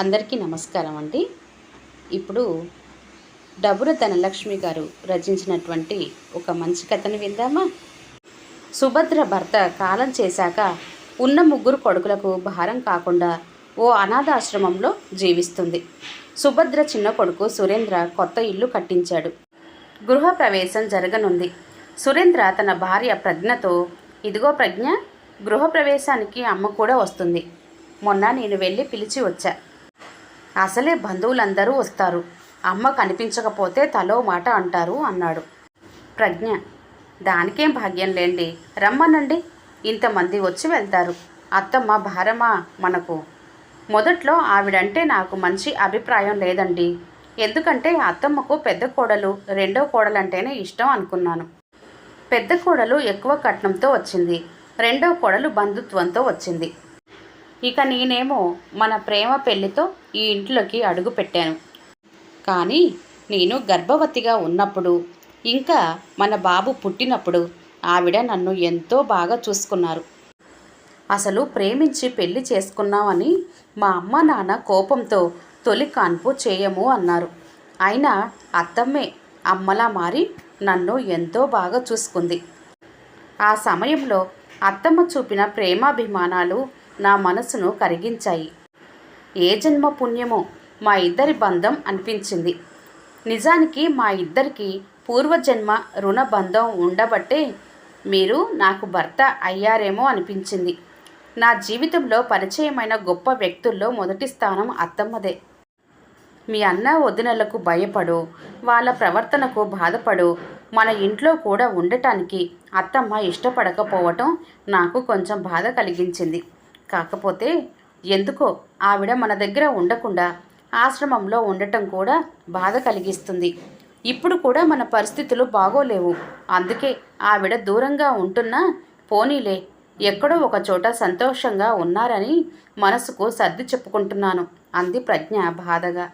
అందరికీ నమస్కారం అండి. ఇప్పుడు డబుర ధనలక్ష్మి గారు రచించినటువంటి ఒక మంచి కథను విందామా? సుభద్ర భర్త కాలం చేశాక ఉన్న ముగ్గురు కొడుకులకు భారం కాకుండా ఓ అనాథాశ్రమంలో జీవిస్తుంది. సుభద్ర చిన్న కొడుకు సురేంద్ర కొత్త ఇల్లు కట్టించాడు. గృహ ప్రవేశం జరగనుంది. సురేంద్ర తన భార్య ప్రజ్ఞతో ఇదిగో ప్రజ్ఞ గృహప్రవేశానికి అమ్మ కూడా వస్తుంది. మొన్న నేను వెళ్ళి పిలిచి వచ్చా. అసలే బంధువులందరూ వస్తారు. అమ్మ కనిపించకపోతే తలో మాట అంటారు అన్నాడు. ప్రజ్ఞ దానికేం భాగ్యం లేండి. రమ్మనండి. ఇంతమంది వచ్చి వెళ్తారు. అత్తమ్మ భారమా మనకు. మొదట్లో ఆవిడంటే నాకు మంచి అభిప్రాయం లేదండి. ఎందుకంటే అత్తమ్మకు పెద్ద కోడలు రెండో కోడలంటేనే ఇష్టం అనుకున్నాను. పెద్ద కోడలు ఎక్కువ కట్నంతో వచ్చింది. రెండో కోడలు బంధుత్వంతో వచ్చింది. ఇక నేనేమో మన ప్రేమ పెళ్ళితో ఈ ఇంట్లోకి అడుగు పెట్టాను. కానీ నేను గర్భవతిగా ఉన్నప్పుడు ఇంకా మన బాబు పుట్టినప్పుడు ఆవిడ నన్ను ఎంతో బాగా చూసుకున్నారు. అసలు ప్రేమించి పెళ్ళి చేసుకున్నామని మా అమ్మ నాన్న కోపంతో తొలి కాన్పు చేయము అన్నారు. అయినా అత్తమ్మే అమ్మలా మారి నన్ను ఎంతో బాగా చూసుకుంది. ఆ సమయంలో అత్తమ్మ చూపిన ప్రేమాభిమానాలు నా మనసును కరిగించాయి. ఏ జన్మ పుణ్యమో మా ఇద్దరి బంధం అనిపించింది. నిజానికి మా ఇద్దరికి పూర్వజన్మ రుణ బంధం ఉండబట్టే మీరు నాకు భర్త అయ్యారేమో అనిపించింది. నా జీవితంలో పరిచయమైన గొప్ప వ్యక్తుల్లో మొదటి స్థానం అత్తమ్మదే. మీ అన్న వదినలకు భయపడు వాళ్ళ ప్రవర్తనకు బాధపడు మన ఇంట్లో కూడా ఉండటానికి అత్తమ్మ ఇష్టపడకపోవటం నాకు కొంచెం బాధ కలిగించింది. కాకపోతే ఎందుకో ఆవిడ మన దగ్గర ఉండకుండా ఆశ్రమంలో ఉండటం కూడా బాధ కలిగిస్తుంది. ఇప్పుడు కూడా మన పరిస్థితులు బాగోలేవు. అందుకే ఆవిడ దూరంగా ఉంటున్నా పోనీలే ఎక్కడో ఒక చోట సంతోషంగా ఉన్నారని మనసుకు సర్ది చెప్పుకుంటున్నాను అంది ప్రజ్ఞ బాధగా.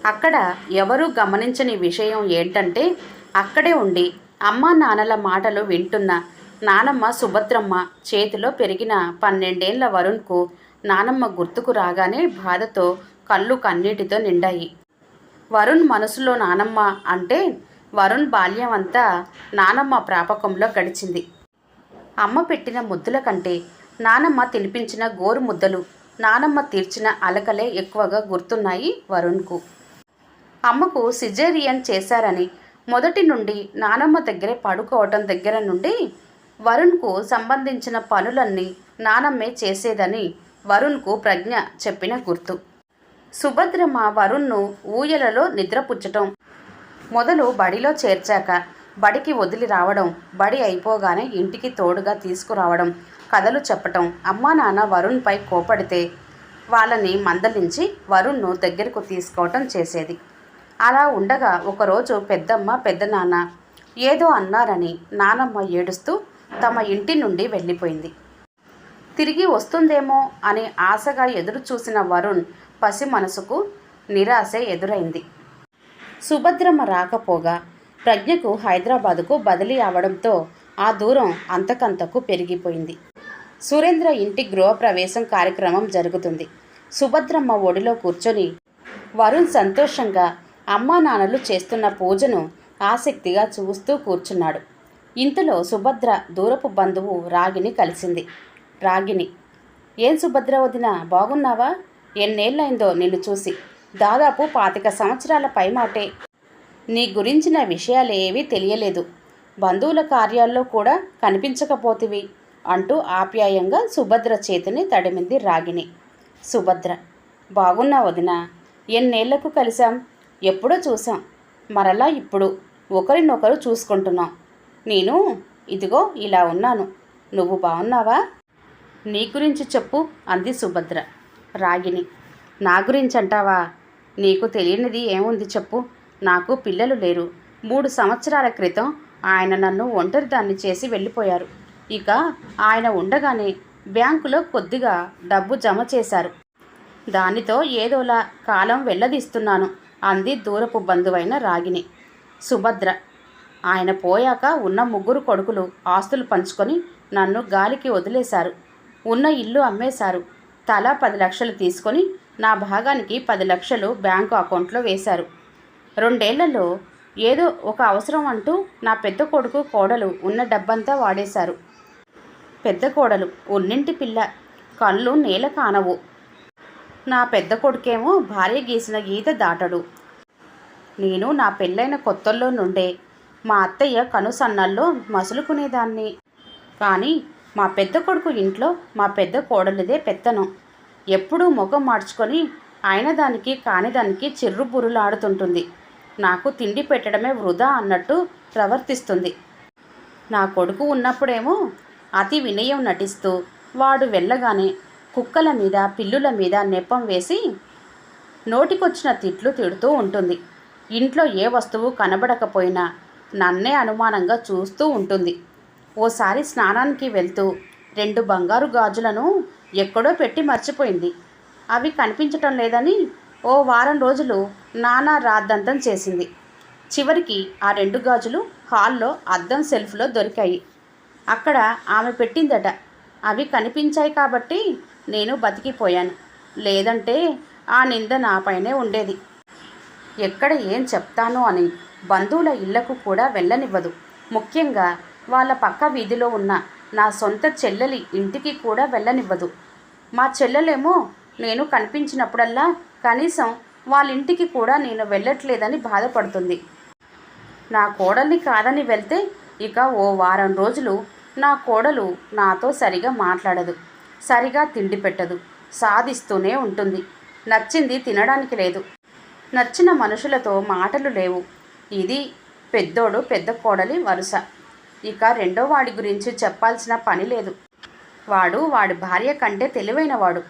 అక్కడ ఎవరూ గమనించని విషయం ఏంటంటే అక్కడే ఉండి అమ్మా నాన్నల మాటలు వింటున్న నానమ్మ సుభద్రమ్మ చేతిలో పెరిగిన పన్నెండేళ్ళ వరుణ్కు నానమ్మ గుర్తుకు రాగానే బాధతో కళ్ళు కన్నీటితో నిండాయి. వరుణ్ మనసులో నానమ్మ అంటే వరుణ్ బాల్యం అంతా నానమ్మ ప్రాపకంలో గడిచింది. అమ్మ పెట్టిన ముద్దుల కంటే నానమ్మ తినిపించిన గోరు ముద్దలు నానమ్మ తీర్చిన అలకలే ఎక్కువగా గుర్తున్నాయి వరుణ్కు. అమ్మకు సిజేరియన్ చేశారని మొదటి నుండి నానమ్మ దగ్గరే పడుకోవటం దగ్గర నుండి వరుణ్కు సంబంధించిన పనులన్నీ నానమ్మే చేసేదని వరుణ్కు ప్రజ్ఞ చెప్పిన గుర్తు. సుభద్రమ్మ వరుణ్ను ఊయలలో నిద్రపుచ్చటం. మొదలు బడిలో చేర్చాక బడికి వదిలి రావడం బడి అయిపోగానే ఇంటికి తోడుగా తీసుకురావడం కథలు చెప్పటం. అమ్మా నాన్న వరుణ్పై కోపడితే వాళ్ళని మందలించి వరుణ్ను దగ్గరకు తీసుకోవటం చేసేది. అలా ఉండగా ఒకరోజు పెద్దమ్మ పెద్దనాన్న ఏదో అన్నారని నానమ్మ ఏడుస్తూ తమ ఇంటి నుండి వెళ్ళిపోయింది. తిరిగి వస్తుందేమో అని ఆశగా ఎదురు చూసిన వరుణ్ పసి మనసుకు నిరాశ ఎదురైంది. సుభద్రమ్మ రాకపోగా ప్రజ్ఞకు హైదరాబాదుకు బదిలీ అవడంతో ఆ దూరం అంతకంతకు పెరిగిపోయింది. సురేంద్ర ఇంటి గృహప్రవేశం కార్యక్రమం జరుగుతుంది. సుభద్రమ్మ ఒడిలో కూర్చొని వరుణ్ సంతోషంగా అమ్మా నాన్నలు చేస్తున్న పూజను ఆసక్తిగా చూస్తూ కూర్చున్నాడు. ఇంతలో సుభద్ర దూరపు బంధువు రాగిని కలిసింది. రాగిని ఏం సుభద్ర వదిన బాగున్నావా? ఎన్నేళ్ళైందో నిన్ను చూసి. దాదాపు పాతిక సంవత్సరాల పైమాటే. నీ గురించిన విషయాలేవీ తెలియలేదు. బంధువుల కార్యాల్లో కూడా కనిపించకపోతివి అంటూ ఆప్యాయంగా సుభద్ర చేతిని తడిమింది రాగిని. సుభద్ర బాగున్నా వదిన ఎన్నేళ్ళకు కలిసాం ఎప్పుడో చూసాం మరలా ఇప్పుడు ఒకరినొకరు చూసుకుంటున్నాం. నేను ఇదిగో ఇలా ఉన్నాను. నువ్వు బాగున్నావా నీ గురించి చెప్పు అంది సుభద్ర. రాగిని నా గురించి అంటావా నీకు తెలియనిది ఏముంది చెప్పు. నాకు పిల్లలు లేరు. మూడు సంవత్సరాల క్రితం ఆయన నన్ను ఒంటరిదాన్ని చేసి వెళ్ళిపోయారు. ఇక ఆయన ఉండగానే బ్యాంకులో కొద్దిగా డబ్బు జమ చేశారు. దానితో ఏదోలా కాలం వెళ్ళదీస్తున్నాను అంది దూరపు బంధువైన రాగిని సుభద్ర. ఆయన పోయాక ఉన్న ముగ్గురు కొడుకులు ఆస్తులు పంచుకొని నన్ను గాలికి వదిలేశారు. ఉన్న ఇల్లు అమ్మేశారు. తలా పది లక్షలు తీసుకొని నా భాగానికి పది లక్షలు బ్యాంకు అకౌంట్లో వేశారు. రెండేళ్ళలో ఏదో ఒక అవసరం అంటూ నా పెద్ద కొడుకు కోడలు ఉన్న డబ్బంతా వాడేశారు. పెద్ద కోడలు ఉన్నింటి పిల్ల కళ్ళు నేల కానవు. నా పెద్ద కొడుకేమో భార్య గీసిన గీత దాటడు. నేను నా పెళ్ళైన కొత్తల్లో నుండే మా అత్తయ్య కనుసన్నల్లో మసులుకునేదాన్ని. కానీ మా పెద్ద కొడుకు ఇంట్లో మా పెద్ద కోడలిదే పెత్తనం. ఎప్పుడూ ముఖం మార్చుకొని ఆయన దానికి కానిదానికి చిర్రుబురులాడుతుంటుంది నాకు తిండి పెట్టడమే వృధా అన్నట్టు ప్రవర్తిస్తుంది. నా కొడుకు ఉన్నప్పుడేమో అతి వినయం నటిస్తూ వాడు వెళ్ళగానే కుక్కల మీద పిల్లుల మీద నెప్పం వేసి నోటికొచ్చిన తిట్లు తిడుతూ ఉంటుంది. ఇంట్లో ఏ వస్తువు కనబడకపోయినా నన్నే అనుమానంగా చూస్తూ ఉంటుంది. ఓసారి స్నానానికి వెళ్తూ రెండు బంగారు గాజులను ఎక్కడో పెట్టి మర్చిపోయింది. అవి కనిపించటం లేదని ఓ వారం రోజులు నానా రాద్దంతం చేసింది. చివరికి ఆ రెండు గాజులు హాల్లో అద్దం సెల్ఫ్లో దొరికాయి. అక్కడ ఆమె పెట్టిందట. అవి కనిపించాయి కాబట్టి నేను బతికిపోయాను. లేదంటే ఆ నింద నాపైనే ఉండేది. ఎక్కడ ఏం చెప్తాను అని బంధువుల ఇళ్ళకు కూడా వెళ్ళనివ్వదు. ముఖ్యంగా వాళ్ళ పక్క వీధిలో ఉన్న నా సొంత చెల్లెలి ఇంటికి కూడా వెళ్ళనివ్వదు. మా చెల్లెలేమో నేను కనిపించినప్పుడల్లా కనీసం వాళ్ళ ఇంటికి కూడా నేను వెళ్ళట్లేదని బాధపడుతుంది. నా కోడల్ని కాదని వెళ్తే ఇక ఓ వారం రోజులు నా కోడలు నాతో సరిగా మాట్లాడదు. సరిగా తిండి పెట్టదు. సాధిస్తూనే ఉంటుంది. నచ్చింది తినడానికి లేదు. నచ్చిన మనుషులతో మాటలు లేవు. ఇది పెద్దోడు పెద్ద కోడలి వరుస. ఇక రెండో వాడి గురించి చెప్పాల్సిన పని లేదు. వాడు వాడి భార్య కంటే తెలివైనవాడు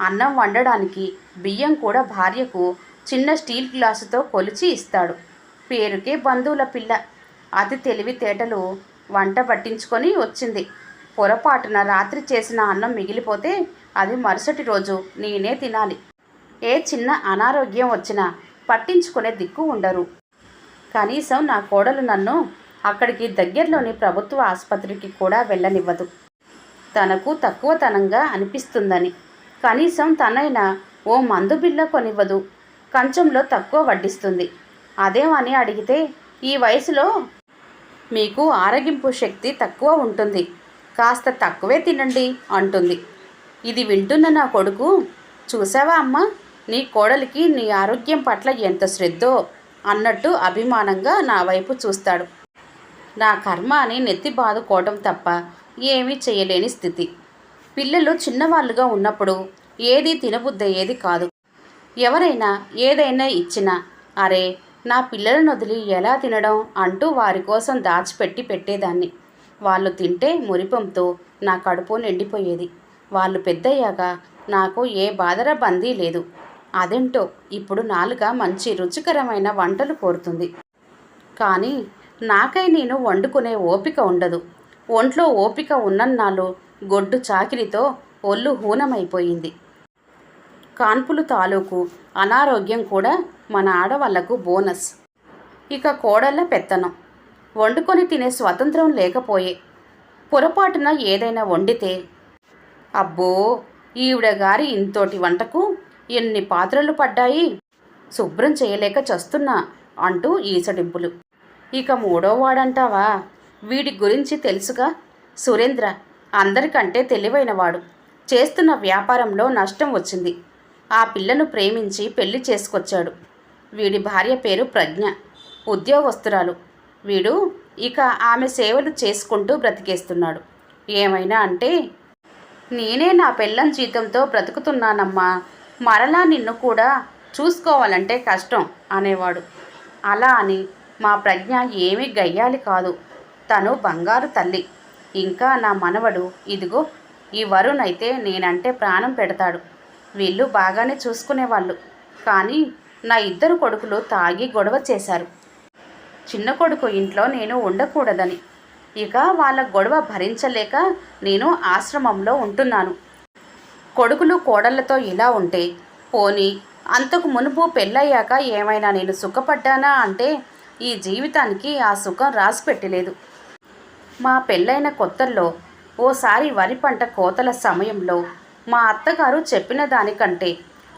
అన్నం వండడానికి బియ్యం కూడా భార్యకు చిన్న స్టీల్ గ్లాసుతో కొలిచి ఇస్తాడు. పేరుకే బంధువుల పిల్ల. అతి తెలివితేటలు వంట పట్టించుకొని వచ్చింది. పొరపాటున రాత్రి చేసిన అన్నం మిగిలిపోతే అది మరుసటి రోజు నేనే తినాలి. ఏ చిన్న అనారోగ్యం వచ్చినా పట్టించుకునే దిక్కు ఉండరు. కనీసం నా కోడలు నన్ను అక్కడికి దగ్గరలోని ప్రభుత్వ ఆసుపత్రికి కూడా వెళ్ళనివ్వదు. తనకు తక్కువతనంగా అనిపిస్తుందని. కనీసం తనైనా ఓ మందు బిల్ల కొనివ్వదు. కంచంలో తక్కువ వడ్డిస్తుంది. అదేమని అడిగితే ఈ వయసులో మీకు ఆరగింపు శక్తి తక్కువ ఉంటుంది. కాస్త తక్కువే తినండి అంటుంది. ఇది వింటున్న నా కొడుకు చూసావా అమ్మ నీ కోడలికి నీ ఆరోగ్యం పట్ల ఎంత శ్రద్ధో. అన్నట్టు అభిమానంగా నా వైపు చూస్తాడు. నా కర్మ అని నెత్తి బాదుకోవటం తప్ప ఏమీ చేయలేని స్థితి. పిల్లలు చిన్నవాళ్ళుగా ఉన్నప్పుడు ఏది తినబుద్దయ్యేది కాదు. ఎవరైనా ఏదైనా ఇచ్చినా అరే నా పిల్లలను వదిలి ఎలా తినడం అంటూ వారి కోసం దాచిపెట్టి పెట్టేదాన్ని. వాళ్ళు తింటే మురిపంతో నా కడుపు నిండిపోయేది. వాళ్ళు పెద్దయ్యాక నాకు ఏ బాధర బందీ లేదు. అదేంటో? ఇప్పుడు నాలుక మంచి రుచికరమైన వంటలు కోరుతుంది. కానీ నాకై నేను వండుకునే ఓపిక ఉండదు. ఒంట్లో ఓపిక ఉన్నన్నాళ్ళు గొడ్డు చాకిరితో ఒళ్ళు హూనమైపోయింది. కాన్పులు తాలూకు అనారోగ్యం కూడా మన ఆడవాళ్ళకు బోనస్. ఇక కోడళ్ళ పెత్తనం. వండుకొని తినే స్వతంత్రం లేకపోయే. పొరపాటున ఏదైనా వండితే అబ్బో ఈవిడ గారి ఇంతోటి వంటకు ఎన్ని పాత్రలు పడ్డాయి? శుభ్రం చేయలేక చస్తున్నా అంటూ ఈసడింపులు. ఇక మూడోవాడంటావా వీడి గురించి తెలుసుగా? సురేంద్ర అందరికంటే తెలివైనవాడు. చేస్తున్న వ్యాపారంలో నష్టం వచ్చింది. ఆ పిల్లను ప్రేమించి పెళ్ళి చేసుకొచ్చాడు. వీడి భార్య పేరు ప్రజ్ఞ. ఉద్యోగస్తురాలు. వీడు ఇక ఆమె సేవలు చేసుకుంటూ బ్రతికేస్తున్నాడు. ఏమైనా అంటే నేనే నా పెళ్ళం జీతంతో బ్రతుకుతున్నానమ్మా. మరలా నిన్ను కూడా చూసుకోవాలంటే కష్టం అనేవాడు. అలా అని మా ప్రజ్ఞ ఏమీ గయ్యాలి కాదు. తను బంగారు తల్లి. ఇంకా నా మనవడు ఇదిగో ఈ వరుణ్ అయితే నేనంటే ప్రాణం పెడతాడు. వీళ్ళు బాగానే చూసుకునేవాళ్ళు. కానీ నా ఇద్దరు కొడుకులు తాగి గొడవ చేశారు. చిన్న కొడుకు ఇంట్లో నేను ఉండకూడదని. ఇక వాళ్ళ గొడవ భరించలేక నేను ఆశ్రమంలో ఉంటున్నాను. కొడుకులు కోడళ్ళతో ఇలా ఉంటే పోని అంతకు మునుపు పెళ్ళయ్యాక ఏమైనా నేను సుఖపడ్డానా అంటే ఈ జీవితానికి ఆ సుఖం రాసి పెట్టలేదు మా పెళ్ళైన కొత్తల్లో ఓసారి వరి పంట కోతల సమయంలో మా అత్తగారు చెప్పిన దానికంటే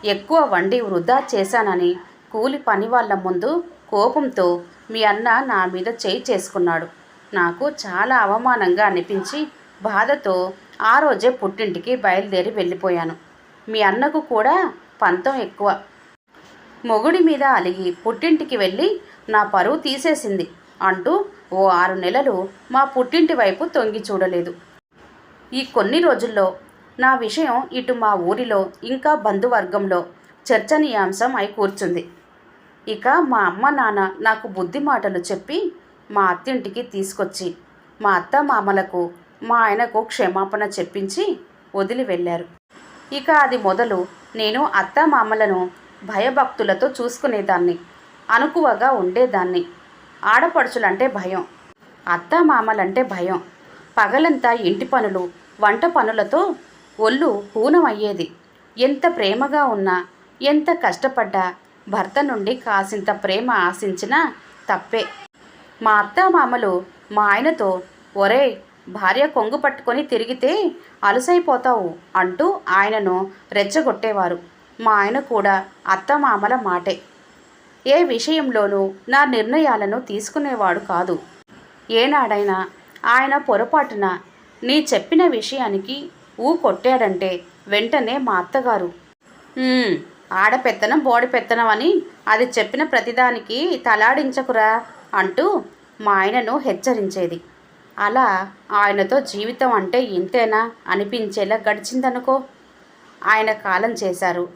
ఎక్కువ వండి వృధా చేశానని కూలి పని వాళ్ళ ముందు కోపంతో మీ అన్న నా మీద చేయి చేసుకున్నాడు. నాకు చాలా అవమానంగా అనిపించి బాధతో ఆ రోజే పుట్టింటికి బయలుదేరి వెళ్ళిపోయాను. మీ అన్నకు కూడా పంతం ఎక్కువ. మొగుడి మీద అలిగి పుట్టింటికి వెళ్ళి నా పరువు తీసేసింది అంటూ ఓ ఆరు నెలలు మా పుట్టింటి వైపు తొంగి చూడలేదు. ఈ కొన్ని రోజుల్లో నా విషయం ఇటు మా ఊరిలో ఇంకా బంధువర్గంలో చర్చనీయాంశం అయి కూర్చుంది. ఇక మా అమ్మ నాన్న నాకు బుద్ధి మాటలు చెప్పి మా అత్తింటికి తీసుకొచ్చి మా అత్త మామలకు మా ఆయనకు క్షమాపణ చెప్పించి వదిలి వెళ్ళారు. ఇక అది మొదలు నేను అత్త మామలను భయభక్తులతో చూసుకునేదాన్ని అనుకువగా ఉండేదాన్ని. ఆడపడుచులంటే భయం అత్త మామలంటే భయం. పగలంతా ఇంటి పనులు వంట పనులతో ఒళ్ళు హూనమయ్యేది. ఎంత ప్రేమగా ఉన్నా ఎంత కష్టపడ్డా భర్త నుండి కాసింత ప్రేమ ఆశించినా తప్పే. మా అత్త మామలు మా ఆయనతో ఒరే భార్య కొంగు పట్టుకొని తిరిగితే అలసైపోతావు అంటూ ఆయనను రెచ్చగొట్టేవారు. మా ఆయన కూడా అత్తమామల మాటే. ఏ విషయంలోనూ నా నిర్ణయాలను తీసుకునేవాడు కాదు. ఏనాడైనా ఆయన పొరపాటున నీ చెప్పిన విషయానికి ఊ కొట్టాడంటే వెంటనే మా అత్తగారు. ఆడపెత్తనం బోడి పెత్తనం అని అది చెప్పిన ప్రతిదానికి తలాడించకురా అంటూ మా ఆయనను హెచ్చరించేది. అలా ఆయనతో జీవితం అంటే ఇంతేనా అనిపించేలా గడిచిందనుకో? ఆయన కాలం చేశారు.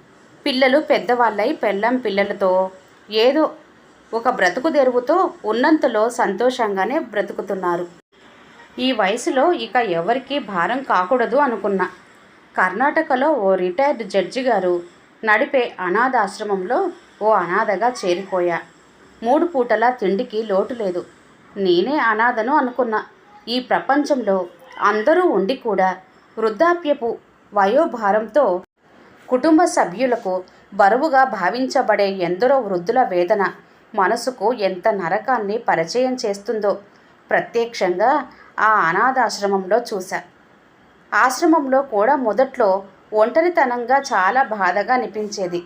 పిల్లలు పెద్దవాళ్ళై పెళ్ళం పిల్లలతో ఏదో ఒక బ్రతుకు తెరువుతో ఉన్నంతలో సంతోషంగానే బ్రతుకుతున్నారు. ఈ వయసులో ఇక ఎవరికీ భారం కాకూడదు అనుకున్నా. కర్ణాటకలో ఓ రిటైర్డ్ జడ్జి గారు నడిపే అనాథాశ్రమంలో ఓ అనాథగా చేరిపోయా. మూడు పూటల తిండికి లోటు లేదు. నేనే అనాథను అనుకున్నా. ఈ ప్రపంచంలో అందరూ ఉండి కూడా వృద్ధాప్యపు వయోభారంతో కుటుంబ సభ్యులకు బరువుగా భావించబడే ఎందరో వృద్ధుల వేదన మనసుకు ఎంత నరకాన్ని పరిచయం చేస్తుందో ప్రత్యక్షంగా ఆ అనాథాశ్రమంలో చూశా. ఆశ్రమంలో కూడా మొదట్లో ఒంటరితనంగా చాలా బాధగా అనిపించేది.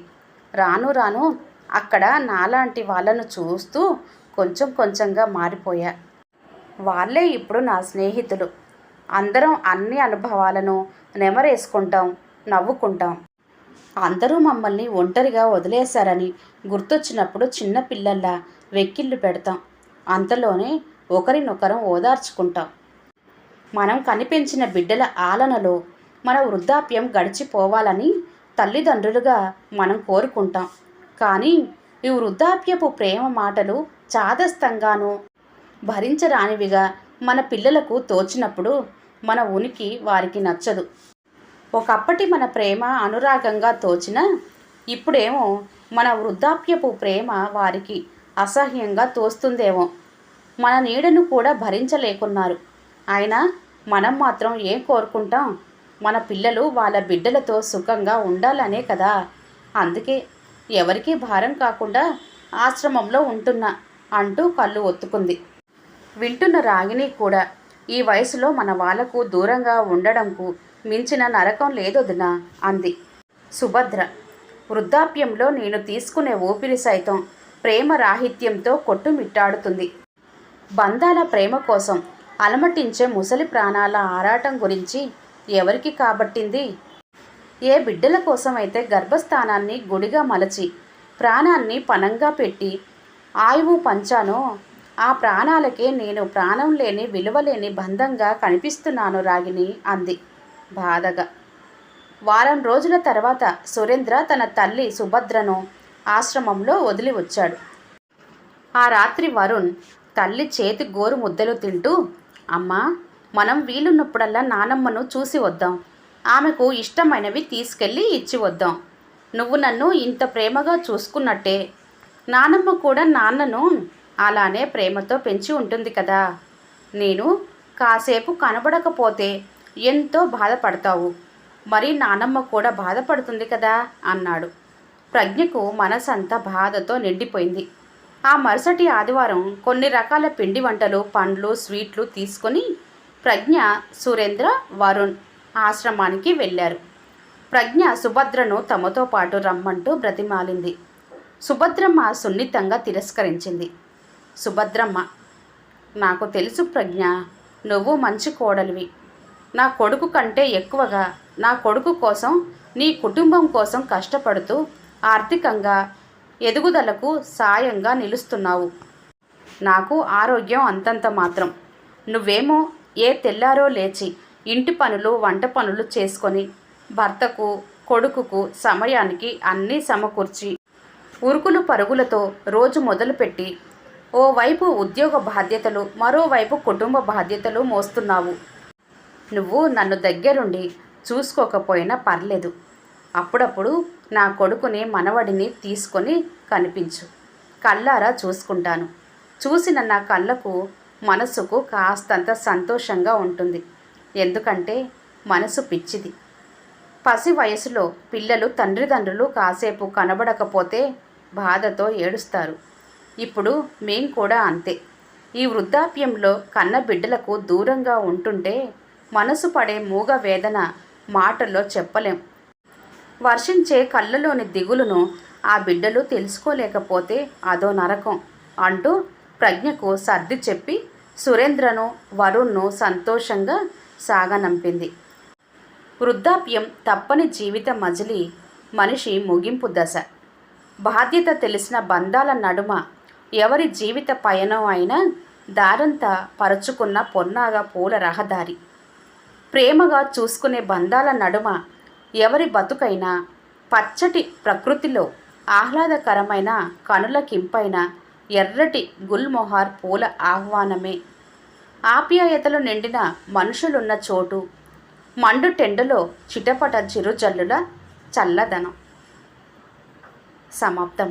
రాను రాను అక్కడ నాలాంటి వాళ్ళను చూస్తూ కొంచెం కొంచెంగా మారిపోయా. వాళ్ళే ఇప్పుడు నా స్నేహితులు. అందరం అన్ని అనుభవాలను నెమరేసుకుంటాం నవ్వుకుంటాం. అందరూ మమ్మల్ని ఒంటరిగా వదిలేశారని గుర్తొచ్చినప్పుడు చిన్న పిల్లల్లా వెక్కిళ్ళు పెడతాం. అంతలోనే ఒకరినొకరం ఓదార్చుకుంటాం. మనం కనిపించిన బిడ్డల ఆలనలో మన వృద్ధాప్యం గడిచిపోవాలని తల్లిదండ్రులుగా మనం కోరుకుంటాం. కానీ ఈ వృద్ధాప్యపు ప్రేమ మాటలు చాదస్తంగాను భరించరానివిగా మన పిల్లలకు తోచినప్పుడు మన ఉనికి వారికి నచ్చదు. ఒకప్పటి మన ప్రేమ అనురాగంగా తోచిన ఇప్పుడేమో మన వృద్ధాప్యపు ప్రేమ వారికి అసహ్యంగా తోస్తుందేమో. మన నీడను కూడా భరించలేకున్నారు. అయినా మనం మాత్రం ఏం కోరుకుంటాం? మన పిల్లలు వాళ్ళ బిడ్డలతో సుఖంగా ఉండాలనే కదా. అందుకే ఎవరికీ భారం కాకుండా ఆశ్రమంలో ఉంటున్నా అంటూ కళ్ళు ఒత్తుకుంది. వింటున్న రాగిని కూడా ఈ వయసులో మన వాళ్ళకు దూరంగా ఉండడంకు మించిన నరకం లేదొదినా అంది. సుభద్ర వృద్ధాప్యంలో నేను తీసుకునే ఊపిరి సైతం ప్రేమ రాహిత్యంతో కొట్టుమిట్టాడుతుంది. బంధాల ప్రేమ కోసం అలమటించే ముసలి ప్రాణాల ఆరాటం గురించి ఎవరికి కాబట్టింది? ఏ బిడ్డల కోసమైతే గర్భస్థానాన్ని గుడిగా మలచి ప్రాణాన్ని పణంగా పెట్టి ఆయువు పంచానో ఆ ప్రాణాలకే నేను ప్రాణం లేని విలువలేని బంధంగా కనిపిస్తున్నాను రాగిని అంది బాధగా. వారం రోజుల తర్వాత సురేంద్ర తన తల్లి సుభద్రను ఆశ్రమంలో వదిలి వచ్చాడు. ఆ రాత్రి వరుణ్ తల్లి చేతి గోరు ముద్దలు తింటూ అమ్మా మనం వీలున్నప్పుడల్లా నానమ్మను చూసి వద్దాం. ఆమెకు ఇష్టమైనవి తీసుకెళ్ళి ఇచ్చి వద్దాం. నువ్వు నన్ను ఇంత ప్రేమగా చూసుకున్నట్టే. నానమ్మ కూడా నాన్నను అలానే ప్రేమతో పెంచి ఉంటుంది కదా. నేను కాసేపు కనబడకపోతే ఎంతో బాధపడతావు. మరి నానమ్మ కూడా బాధపడుతుంది కదా అన్నాడు. ప్రజ్ఞకు మనసంతా బాధతో నిండిపోయింది. ఆ మరుసటి ఆదివారం కొన్ని రకాల పిండి వంటలు పండ్లు స్వీట్లు తీసుకొని ప్రజ్ఞ సురేంద్ర వరుణ్ ఆశ్రమానికి వెళ్ళారు. ప్రజ్ఞ సుభద్రను తమతో పాటు రమ్మంటూ బ్రతిమాలింది. సుభద్రమ్మ సున్నితంగా తిరస్కరించింది. సుభద్రమ్మ. నాకు తెలుసు ప్రజ్ఞ నువ్వు మంచి కోడలివి. నా కొడుకు కంటే ఎక్కువగా నా కొడుకు కోసం నీ కుటుంబం కోసం కష్టపడుతూ ఆర్థికంగా ఎదుగుదలకు సాయంగా నిలుస్తున్నావు. నాకు ఆరోగ్యం అంతంత మాత్రం. నువ్వేమో ఏ తెల్లారో లేచి ఇంటి పనులు వంట పనులు చేసుకొని భర్తకు కొడుకుకు సమయానికి అన్నీ సమకూర్చి ఉరుకులు పరుగులతో రోజు మొదలుపెట్టి ఓవైపు ఉద్యోగ బాధ్యతలు మరోవైపు కుటుంబ బాధ్యతలు మోస్తున్నావు. నువ్వు నన్ను దగ్గరుండి చూసుకోకపోయినా పర్లేదు. అప్పుడప్పుడు నా కొడుకుని మనవడిని తీసుకొని కనిపించు. కళ్ళారా చూసుకుంటాను. చూసిన నా కళ్ళకు మనసుకు కాస్తంత సంతోషంగా ఉంటుంది. ఎందుకంటే మనసు పిచ్చిది. పసి వయసులో పిల్లలు తండ్రిదండ్రులు కాసేపు కనబడకపోతే బాధతో ఏడుస్తారు. ఇప్పుడు మేం కూడా అంతే. ఈ వృద్ధాప్యంలో కన్న బిడ్డలకు దూరంగా ఉంటుంటే మనసు పడే మూగ వేదన మాటల్లో చెప్పలేం. వర్షించే కళ్ళలోని దిగులును ఆ బిడ్డలు తెలుసుకోలేకపోతే అదో నరకం అంటూ ప్రజ్ఞకు సర్ది చెప్పి సురేంద్రను వరుణ్ను సంతోషంగా సాగనంపింది. వృద్ధాప్యం తప్పని జీవిత మజిలి మనిషి ముగింపు దశ. బాధ్యత తెలిసిన బంధాల నడుమ ఎవరి జీవిత పయనం అయినా దారంతా పరచుకున్న పొన్నాగా పూల రహదారి. ప్రేమగా చూసుకునే బంధాల నడుమ ఎవరి బతుకైనా పచ్చటి ప్రకృతిలో ఆహ్లాదకరమైన కనులకింపైన ఎర్రటి గుల్మొహార్ పూల ఆహ్వానమే. ఆప్యాయతలు నిండిన మనుషులున్న చోటు మండు టెండలో చిటపట చిరుజల్లుల చల్లదనం. సమాప్తం